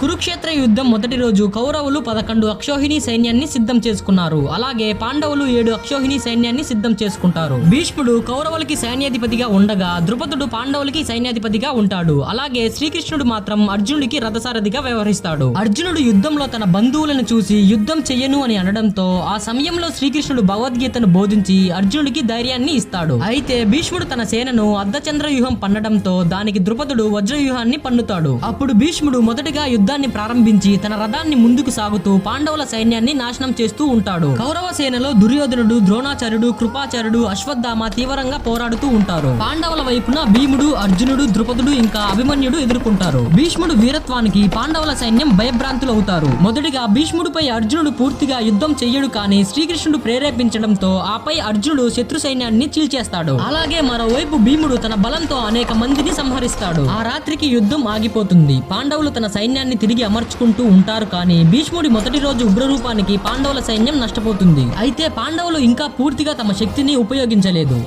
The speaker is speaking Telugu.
కురుక్షేత్ర యుద్ధం మొదటి రోజు కౌరవులు పదకొండు అక్షోహిణి సైన్యాన్ని సిద్ధం చేసుకున్నారు. అలాగే పాండవులు ఏడు అక్షోహిణి సైన్యాన్ని సిద్ధం చేసుకుంటారు. భీష్ముడు కౌరవులకి సైన్యాధిపతిగా ఉండగా ద్రుపదుడు పాండవులకి సైన్యాధిపతిగా ఉంటాడు. అలాగే శ్రీకృష్ణుడు మాత్రం అర్జునుడికి రథసారథిగా వ్యవహరిస్తాడు. అర్జునుడు యుద్ధంలో తన బంధువులను చూసి యుద్ధం చెయ్యను అని అనడంతో ఆ సమయంలో శ్రీకృష్ణుడు భగవద్గీతను బోధించి అర్జునుడికి ధైర్యాన్ని ఇస్తాడు. అయితే భీష్ముడు తన సేనను అర్ధచంద్ర వ్యూహం పన్నడంతో దానికి ద్రుపదుడు వజ్రవ్యూహాన్ని పన్నుతాడు. అప్పుడు భీష్ముడు మొదటిగా యుద్ధం యుద్ధాన్ని ప్రారంభించి తన రథాన్ని ముందుకు సాగుతూ పాండవుల సైన్యాన్ని నాశనం చేస్తూ ఉంటాడు. కౌరవ సేనలో దుర్యోధనుడు ద్రోణాచార్యుడు కృపాచార్యుడు అశ్వత్థామ తీవ్రంగా పోరాడుతూ ఉంటారు. పాండవుల వైపున భీముడు అర్జునుడు ద్రుపదుడు ఇంకా అభిమన్యుడు ఎదుర్కొంటారు. భీష్ముడు వీరత్వానికి పాండవుల సైన్యం భయభ్రాంతులు అవుతారు మొదటిగా భీష్ముడిపై అర్జునుడు పూర్తిగా యుద్ధం చెయ్యడు కానీ శ్రీకృష్ణుడు ప్రేరేపించడంతో ఆపై అర్జునుడు శత్రు సైన్యాన్ని చీల్చేస్తాడు. అలాగే మరోవైపు భీముడు తన బలంతో అనేక మందిని సంహరిస్తాడు. ఆ రాత్రికి యుద్ధం ఆగిపోతుంది. పాండవులు తన సైన్యాన్ని తిరిగి అమర్చుకుంటూ ఉంటారు కానీ భీష్ముడి మొదటి రోజు ఉగ్రరూపానికి పాండవుల సైన్యం నష్టపోతుంది. అయితే పాండవులు ఇంకా పూర్తిగా తమ శక్తిని ఉపయోగించలేదు.